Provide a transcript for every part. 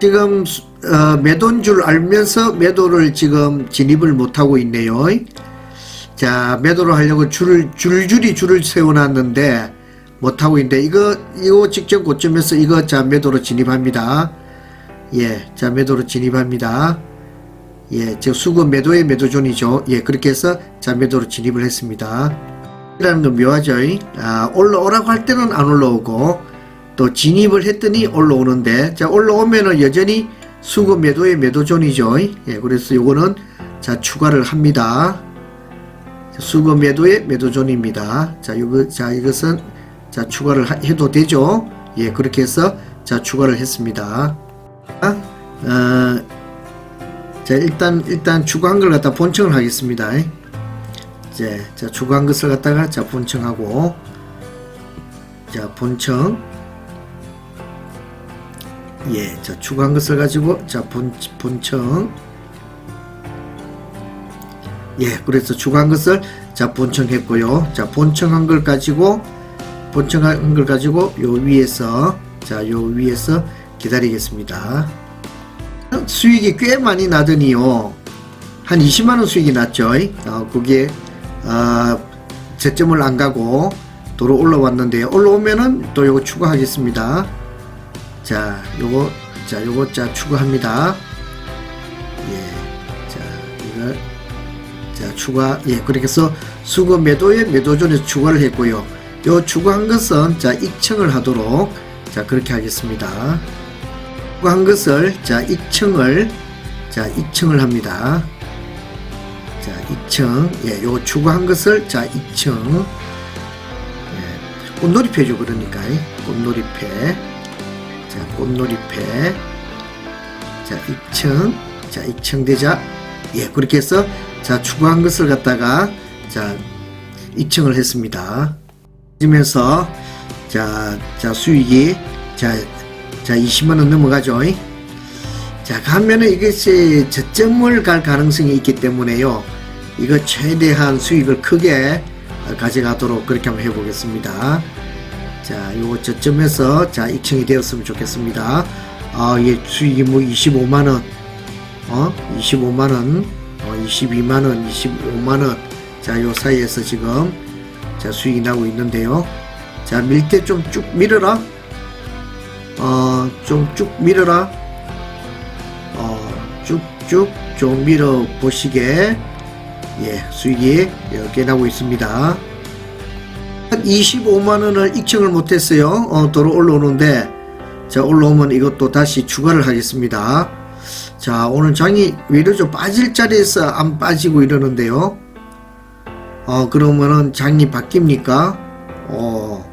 지금 수- 어, 매도인 줄 알면서 매도를 지금 진입을 못하고 있네요. 자, 매도를 하려고 줄을, 줄줄이 줄을 세워놨는데 못하고 있는데 이거, 이거 직전 고점에서 이거 자, 매도로 진입합니다. 예, 자, 매도로 진입합니다. 예, 즉 수급 매도의 매도존이죠. 예, 그렇게 해서 자, 매도로 진입을 했습니다. 이라는 건 묘하죠. 아, 올라오라고 할 때는 안 올라오고 또 진입을 했더니 올라오는데 자 올라오면은 여전히 수급 매도의 매도존이죠. 예, 그래서 요거는 자 추가를 합니다. 수급 매도의 매도존입니다. 자 이거 자 이것은 자 추가를 하- 해도 되죠. 예, 그렇게 해서 자 추가를 했습니다. 아, 어, 자 일단 일단 추가한 걸 갖다 본청을 하겠습니다. 이제 자 추가한 것을 갖다가 자 본청하고 자 본청 예, 자 추가한 것을 가지고 자 본, 본청 예, 그래서 추가한 것을 자 본청했고요. 자 본청한 걸 가지고 본청한 걸 가지고 요 위에서 자 요 위에서 기다리겠습니다. 수익이 꽤 많이 나더니요. 한 20만 원 수익이 났죠. 어, 그게 어, 저점을 안 가고 도로 올라왔는데 올라오면은 또 요거 추가하겠습니다. 자, 요거, 자, 요거, 자, 추가합니다. 예, 자, 이걸, 자, 추가, 예, 그렇게 해서 수거 매도에 매도존에서 추가를 했고요. 요 추가한 것은, 자, 익청을 하도록, 자, 그렇게 하겠습니다. 추가한 것을, 자, 익청을, 자, 익청을 합니다. 자, 익청, 예, 요 추가한 것을, 자, 익청, 예, 꽃놀이패죠, 그러니까, 꽃놀이패. 자, 꽃놀이패. 자, 2층. 자, 2층 대자. 예, 그렇게 해서 자, 추가한 것을 갖다가 자, 2층을 했습니다. 그러면서 자, 자, 수익이 자, 자, 20만 원 넘어가죠. 자, 가면은 이것이 저점을 갈 가능성이 있기 때문에요. 이거 최대한 수익을 크게 가져가도록 그렇게 한번 해보겠습니다. 자, 요 저점에서 자, 입증이 되었으면 좋겠습니다. 아, 예, 수익이 뭐 25만 원, 어, 25만 원, 어, 22만 원, 25만 원. 자, 요 사이에서 지금 자, 수익이 나고 있는데요. 자, 밀 때 좀 쭉 밀어라. 어, 좀 쭉 밀어라. 어, 쭉쭉 좀 밀어 보시게. 예, 수익이 이렇게 나고 있습니다. 25만 원을 익청을 못했어요. 어, 도로 올라오는데 자 올라오면 이것도 다시 추가를 하겠습니다. 자 오늘 장이 왜 이러죠? 빠질 자리에서 안 빠지고 이러는데요. 어 그러면은 장이 바뀝니까? 어.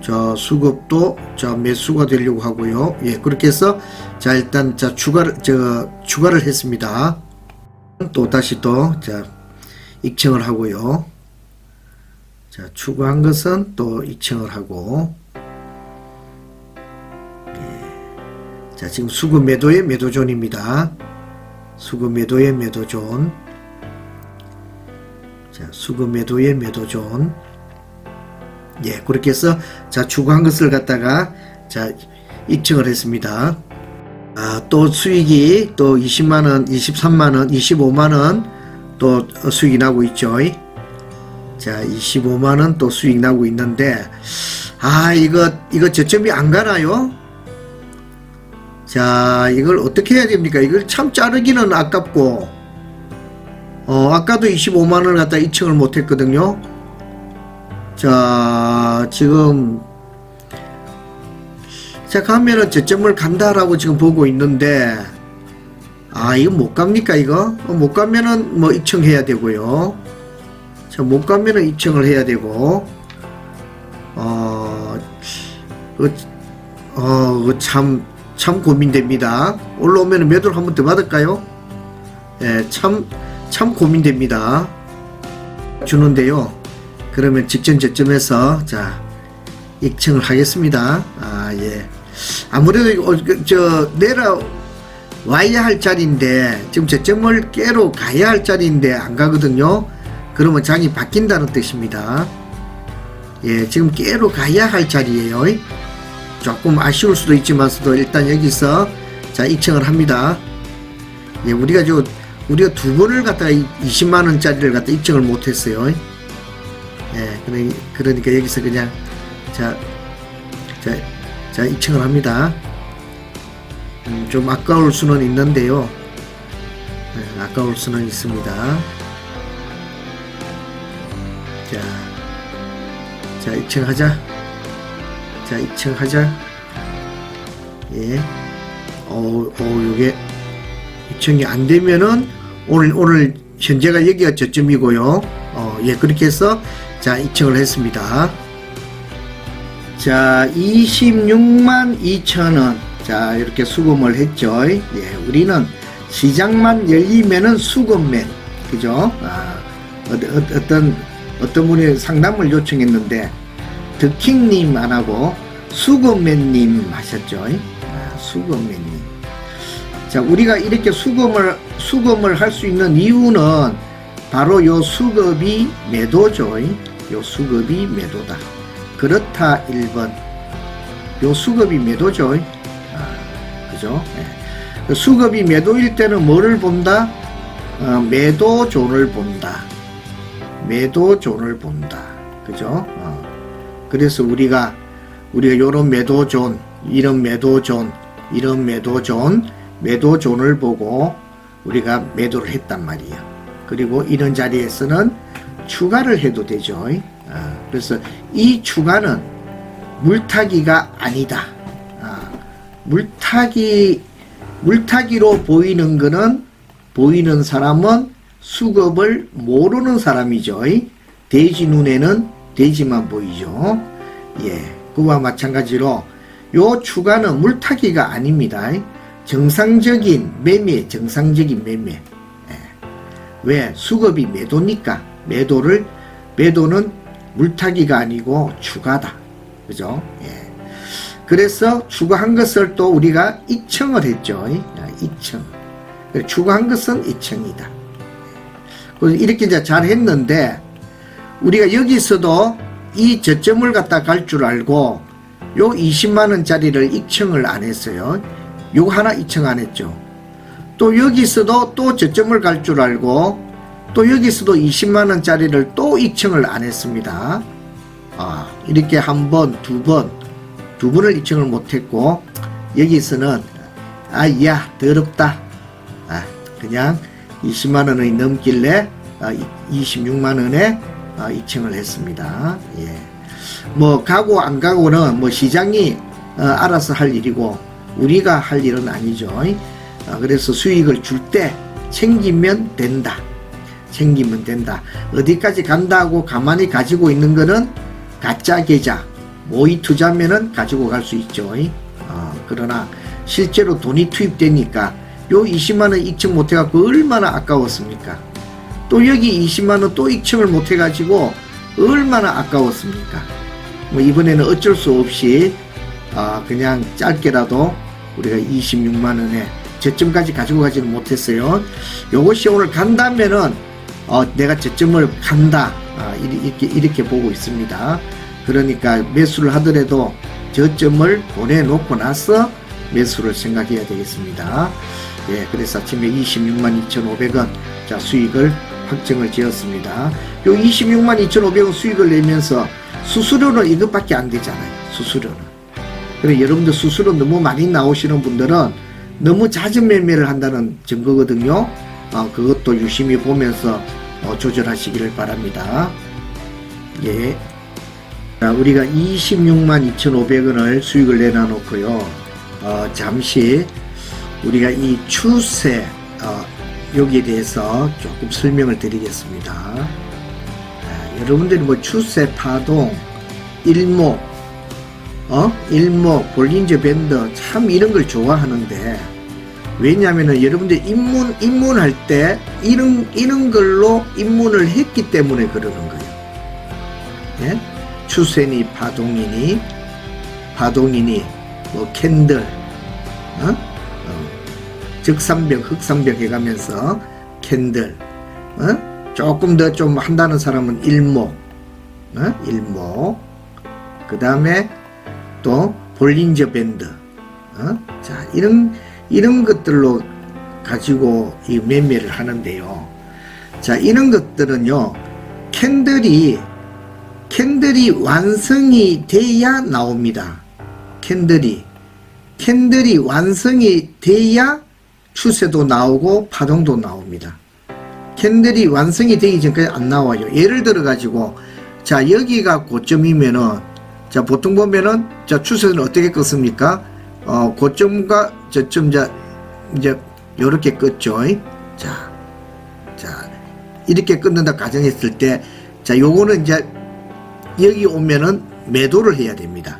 자 수급도 자 매수가 되려고 하고요. 예 그렇게 해서 자 일단 자 추가를 저 추가를 했습니다. 또 다시 또자 익청을 하고요. 자, 추가한 것은 또 2층을 하고, 예. 자, 지금 수급 매도의 매도존입니다. 수급 매도의 매도존. 자, 수급 매도의 매도존. 예, 그렇게 해서, 자, 추가한 것을 갖다가, 자, 2층을 했습니다. 아, 또 수익이 또 20만원, 23만원, 25만원 또 수익이 나고 있죠. 자, 25만 원 또 수익 나고 있는데, 아, 이거, 이거 저점이 안 가나요? 자, 이걸 어떻게 해야 됩니까? 이걸 참 자르기는 아깝고, 어, 아까도 25만 원을 갖다 2층을 못 했거든요. 자, 지금, 자, 가면은 저점을 간다라고 지금 보고 있는데, 아, 이거 못 갑니까, 이거? 어, 못 가면은 뭐 2층 해야 되고요. 자, 못 가면은 입청을 해야 되고, 어, 그, 어, 그 참, 참 고민됩니다. 올라오면 매도를 한번 더 받을까요? 예, 참, 참 고민됩니다. 주는데요. 그러면 직전 저점에서, 자, 입청을 하겠습니다. 아, 예. 아무래도, 어, 그, 저, 내려, 와야 할 자리인데, 지금 저점을 깨러 가야 할 자리인데 안 가거든요. 그러면 장이 바뀐다는 뜻입니다. 예, 지금 깨로 가야 할 자리예요. 조금 아쉬울 수도 있지만서도 일단 여기서 자 입청을 합니다. 예, 우리가 저 우리가 두 번을 갖다가 20만 원짜리를 갖다 입청을 못했어요. 예, 그러- 그러니까 여기서 그냥 자, 자, 자 입청을 합니다. 음, 좀 아까울 수는 있는데요. 예, 아까울 수는 있습니다. 자, 자 입청하자. 자 입청하자. 예. 어, 어, 요게 입청이 안 되면은 오늘 오늘 현재가 여기가 저점이고요. 어, 예, 그렇게 해서 자 입청을 했습니다. 자, 26만 2천 원. 자, 이렇게 수금을 했죠. 예, 우리는 시장만 열리면은 수금맨. 그죠? 아, 어, 어, 어떤, 어떤 분이 상담을 요청했는데, 덕킹님 안 하고, 수금맨님 하셨죠. 아, 수금맨님. 자, 우리가 이렇게 수금을, 수금을 할 수 있는 이유는 바로 요 수급이 매도죠. 요 수급이 매도다. 그렇다 1번. 요 수급이 매도죠. 아, 그죠? 예. 그 수급이 매도일 때는 뭐를 본다? 어, 매도존을 본다. 매도존을 본다. 그죠? 어. 그래서 우리가 우리가 요런 매도존, 이런 매도존, 이런 매도존, 매도존을 보고 우리가 매도를 했단 말이에요. 그리고 이런 자리에서는 추가를 해도 되죠. 아, 그래서 이 추가는 물타기가 아니다. 아, 물타기 물타기로 보이는 거는 보이는 사람은 수급을 모르는 사람이죠. 돼지 눈에는 돼지만 보이죠. 예, 그와 마찬가지로 요 추가는 물타기가 아닙니다. 정상적인 매매, 정상적인 매매. 예. 왜 수급이 매도니까 매도를 매도는 물타기가 아니고 추가다. 그죠? 예. 그래서 추가한 것을 또 우리가 이청을 했죠. 아, 이청. 추가한 것은 이청이다. 이렇게 이제 잘 했는데 우리가 여기서도 이 저점을 갖다 갈 줄 알고 요 20만 원짜리를 입청을 안 했어요. 요 하나 입청 안 했죠. 또 여기서도 또 저점을 갈 줄 알고 또 여기서도 20만 원짜리를 또 입청을 안 했습니다. 아, 이렇게 한 번, 두 번, 두 번을 입청을 못 했고 여기서는 아, 야, 더럽다. 아, 그냥 20만 원이 넘길래 아, 26만 원에 아, 입청을 했습니다. 예. 뭐 가고 안 가고는 뭐 시장이 어, 알아서 할 일이고 우리가 할 일은 아니죠. 아, 그래서 수익을 줄 때 챙기면 된다. 챙기면 된다. 어디까지 간다고 가만히 가지고 있는 거는 가짜 계좌, 모의 투자면은 가지고 갈 수 있죠. 어, 그러나 실제로 돈이 투입되니까 요 20만 원 입증 못 해갖고 얼마나 아까웠습니까? 또 여기 20만 원또 입증을 못 해가지고 얼마나 아까웠습니까? 뭐 이번에는 어쩔 수 없이 아, 그냥 짧게라도 우리가 26만 원에 저점까지 가지고 가지는 못했어요. 요것이 오늘 간다면은 어, 내가 저점을 간다 아, 이렇게 이렇게 보고 있습니다. 그러니까 매수를 하더라도 저점을 보내놓고 나서 매수를 생각해야 되겠습니다. 예, 그래서 아침에 26만 2,500원 자 수익을 확정을 지었습니다. 요 26만 2,500원 수익을 내면서 수수료는 이것밖에 안 되잖아요. 수수료는. 그래 여러분들 수수료 너무 많이 나오시는 분들은 너무 잦은 매매를 한다는 증거거든요. 어, 그것도 유심히 보면서 어, 조절하시기를 바랍니다. 예. 자, 우리가 26만 2,500원을 수익을 내놔놓고요. 어, 잠시 우리가 이 추세 어, 여기에 대해서 조금 설명을 드리겠습니다. 아, 여러분들이 뭐 추세 파동, 일목, 어? 일목, 볼린저 밴드 참 이런 걸 좋아하는데 왜냐하면은 여러분들 입문 입문할 때 이런 이런 걸로 입문을 했기 때문에 그러는 거예요. 예? 추세니 파동이니 파동이니 뭐 캔들 어? 어. 적삼벽 흑삼벽 해가면서 캔들 어? 조금 더 좀 한다는 사람은 일목 어? 일목 그 다음에 또 볼린저 밴드 어? 자 이런 이런 것들로 가지고 이 매매를 하는데요. 자, 이런 것들은요, 캔들이, 캔들이 완성이 돼야 나옵니다. 캔들이. 캔들이 완성이 돼야 추세도 나오고 파동도 나옵니다. 캔들이 완성이 되기 전까지 안 나와요. 예를 들어 가지고 자 여기가 고점이면은 자 보통 보면은 자 추세는 어떻게 껐습니까? 어 고점과 저점 자 이제 요렇게 껐죠. 자, 자 이렇게 끊는다 가정했을 때 자 요거는 이제 여기 오면은 매도를 해야 됩니다.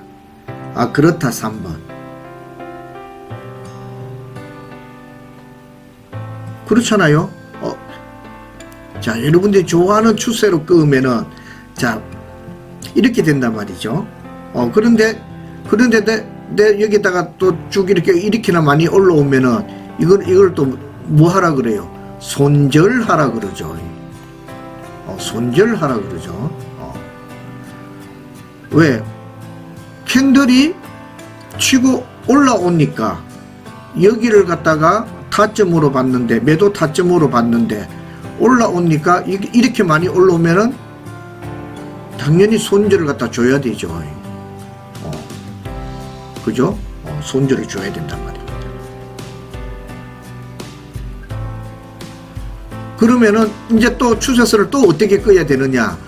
아 그렇다 3번. 그렇잖아요. 어, 자, 여러분들이 좋아하는 추세로 끄면은, 자, 이렇게 된단 말이죠. 어, 그런데, 그런데 내, 내 여기다가 또 쭉 이렇게, 이렇게나 많이 올라오면은, 이걸, 이걸 또 뭐 하라 그래요? 손절하라 그러죠. 어, 손절하라 그러죠. 어. 왜? 캔들이 치고 올라오니까 여기를 갖다가 타점으로 봤는데 매도 타점으로 봤는데 올라오니까 이- 이렇게 많이 올라오면은 당연히 손절을 갖다 줘야 되죠. 어. 그죠? 어, 손절을 줘야 된단 말입니다. 그러면은 이제 또 추세선을 또 어떻게 꺼야 되느냐?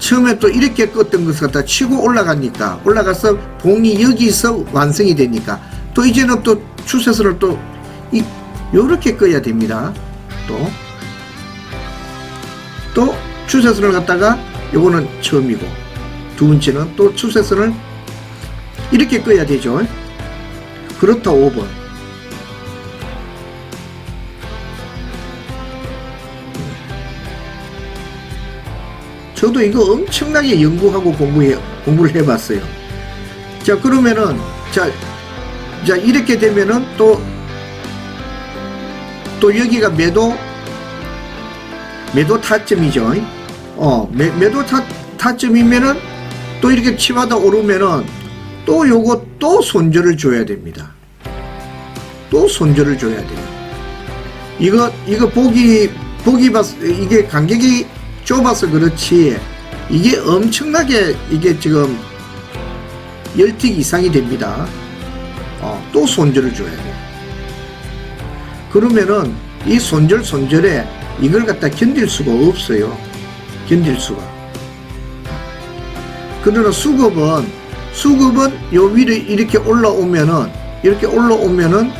처음에 또 이렇게 껐던 것을 갖다 치고 올라가니까 올라가서 봉이 여기서 완성이 되니까 또 이제는 또 추세선을 또 이, 요렇게 꺼야 됩니다. 또. 또 추세선을 갖다가 요거는 처음이고 두 번째는 또 추세선을 이렇게 꺼야 되죠. 그렇다 5번. 저도 이거 엄청나게 연구하고 공부해, 공부를 해봤어요. 자, 그러면은, 자, 자, 이렇게 되면은 또, 또 여기가 매도, 매도 타점이죠. 어, 매, 매도 타, 타점이면은 또 이렇게 치마다 오르면은 또 요거 또 손절을 줘야 됩니다. 또 손절을 줘야 돼요. 이거, 이거 보기, 보기 봤, 이게 간격이 좁아서 그렇지 이게 엄청나게 이게 지금 열틱 이상이 됩니다. 어, 또 손절을 줘야 돼. 그러면은 이 손절 손절에 이걸 갖다 견딜 수가 없어요. 견딜 수가. 그러나 수급은 수급은 요 위로 이렇게 올라오면은 이렇게 올라오면은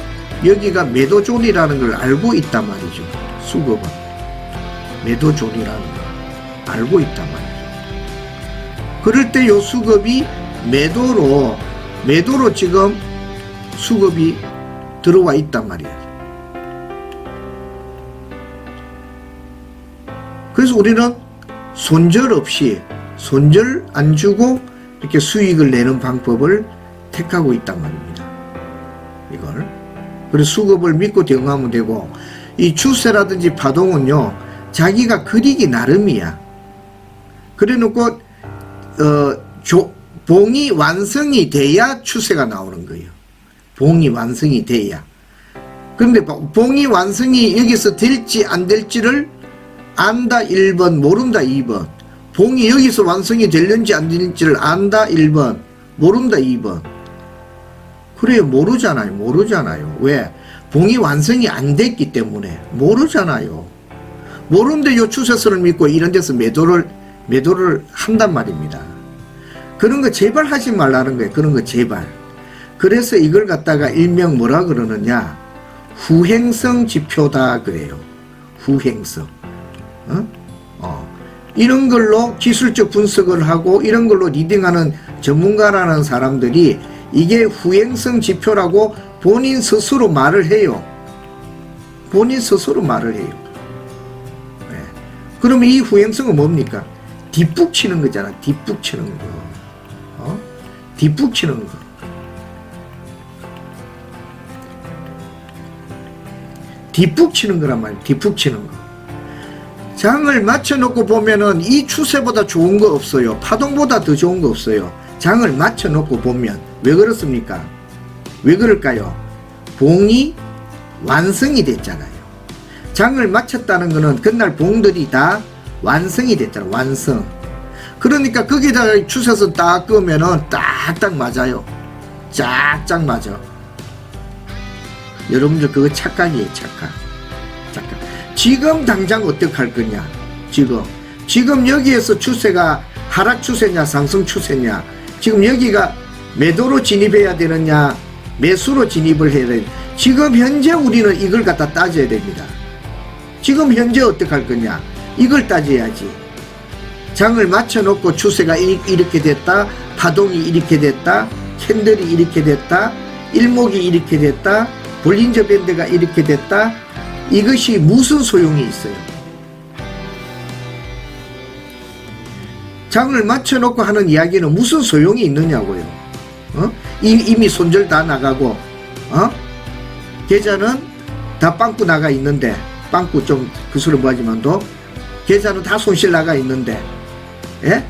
여기가 매도존이라는 걸 알고 있단 말이죠. 수급은 매도존이라는 걸. 알고 있단 말이죠. 그럴 때 요 수급이 매도로 매도로 지금 수급이 들어와 있단 말이에요. 그래서 우리는 손절 없이 손절 안 주고 이렇게 수익을 내는 방법을 택하고 있단 말입니다. 이걸. 그래서 수급을 믿고 대응하면 되고 이 추세라든지 파동은요 자기가 그리기 나름이야. 그래 놓고 어, 조, 봉이 완성이 돼야 추세가 나오는 거예요. 봉이 완성이 돼야. 그런데 봉이 완성이 여기서 될지 안 될지를 안다 1번, 모른다 2번. 봉이 여기서 완성이 될는지 안 될는지를 안다 1번, 모른다 2번. 그래요, 모르잖아요. 모르잖아요. 왜? 봉이 완성이 안 됐기 때문에 모르잖아요. 모르는데 요 추세선을 믿고 이런 데서 매도를 매도를 한단 말입니다. 그런 거 제발 하지 말라는 거예요. 그런 거 제발. 그래서 이걸 갖다가 일명 뭐라 그러느냐? 후행성 지표다 그래요. 후행성. 어? 어. 이런 걸로 기술적 분석을 하고 이런 걸로 리딩하는 전문가라는 사람들이 이게 후행성 지표라고 본인 스스로 말을 해요. 본인 스스로 말을 해요. 네. 그러면 이 후행성은 뭡니까? 뒷북 치는 거잖아. 뒷북 치는 거. 어? 뒷북 치는 거. 뒷북 치는 거란 말이야. 뒷북 치는 거. 장을 맞춰놓고 보면은 이 추세보다 좋은 거 없어요. 파동보다 더 좋은 거 없어요. 장을 맞춰놓고 보면 왜 그렇습니까? 왜 그럴까요? 봉이 완성이 됐잖아요. 장을 마쳤다는 것은 그날 봉들이 다 완성이 됐잖아. 완성. 그러니까 거기다가 추세선 딱 끄면은 딱딱 맞아요. 짝짝 맞아. 여러분들 그거 착각이에요, 착각. 지금 당장 어떻게 할 거냐? 지금. 지금 여기에서 추세가 하락 추세냐, 상승 추세냐? 지금 여기가 매도로 진입해야 되느냐, 매수로 진입을 해야 되느냐? 지금 현재 우리는 이걸 갖다 따져야 됩니다. 지금 현재 어떻게 할 거냐? 이걸 따져야지. 장을 맞춰놓고 추세가 이- 이렇게 됐다, 파동이 이렇게 됐다, 캔들이 이렇게 됐다, 일목이 이렇게 됐다, 볼린저 밴드가 이렇게 됐다. 이것이 무슨 소용이 있어요? 장을 맞춰놓고 하는 이야기는 무슨 소용이 있느냐고요. 어? 이- 이미 손절 다 나가고, 어? 계좌는 다 빵꾸 나가 있는데, 빵꾸 좀그 소리 뭐하지만도, 계좌는 다 손실 나가 있는데, 예?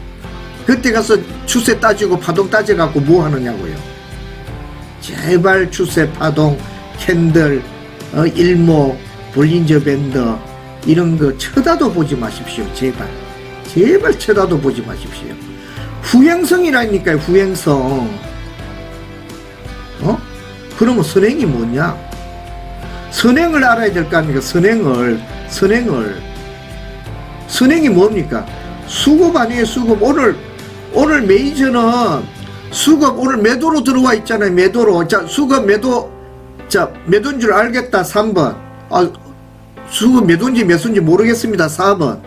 그때 가서 추세 따지고 파동 따져갖고 뭐 하느냐고요. 제발 추세 파동, 캔들, 어, 일목, 볼린저 밴드, 이런 거 쳐다도 보지 마십시오. 제발. 제발 쳐다도 보지 마십시오. 후행성이라니까요, 후행성. 어? 그러면 선행이 뭐냐? 선행을 알아야 될 거 아닙니까? 선행을, 선행을. 선행이 뭡니까? 수급 아니에요, 수급. 오늘, 오늘 메이저는 수급 오늘 매도로 들어와 있잖아요, 매도로. 자, 수급 매도, 자, 매도인 줄 알겠다, 3번. 아, 수급 매도인지 매수인지 모르겠습니다, 4번.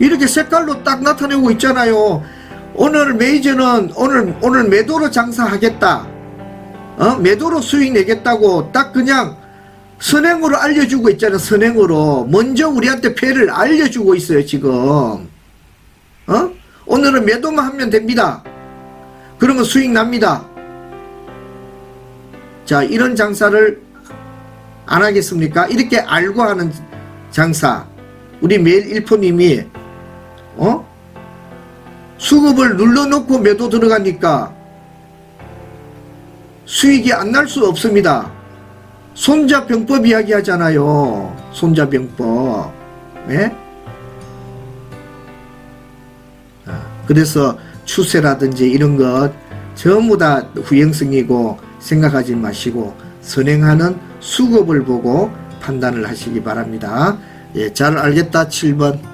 이렇게 색깔로 딱 나타내고 있잖아요. 오늘 메이저는 오늘, 오늘 매도로 장사하겠다. 어? 매도로 수익 내겠다고 딱 그냥 선행으로 알려주고 있잖아요. 선행으로. 먼저 우리한테 패를 알려주고 있어요, 지금. 어? 오늘은 매도만 하면 됩니다. 그러면 수익 납니다. 자, 이런 장사를 안 하겠습니까? 이렇게 알고 하는 장사. 우리 매일 일포님이, 어? 수급을 눌러놓고 매도 들어가니까 수익이 안 날 수 없습니다. 손자병법 이야기 하잖아요. 손자병법. 네? 아, 그래서 추세라든지 이런 것 전부 다 후행성이고 생각하지 마시고 선행하는 수급을 보고 판단을 하시기 바랍니다. 예, 잘 알겠다 7번.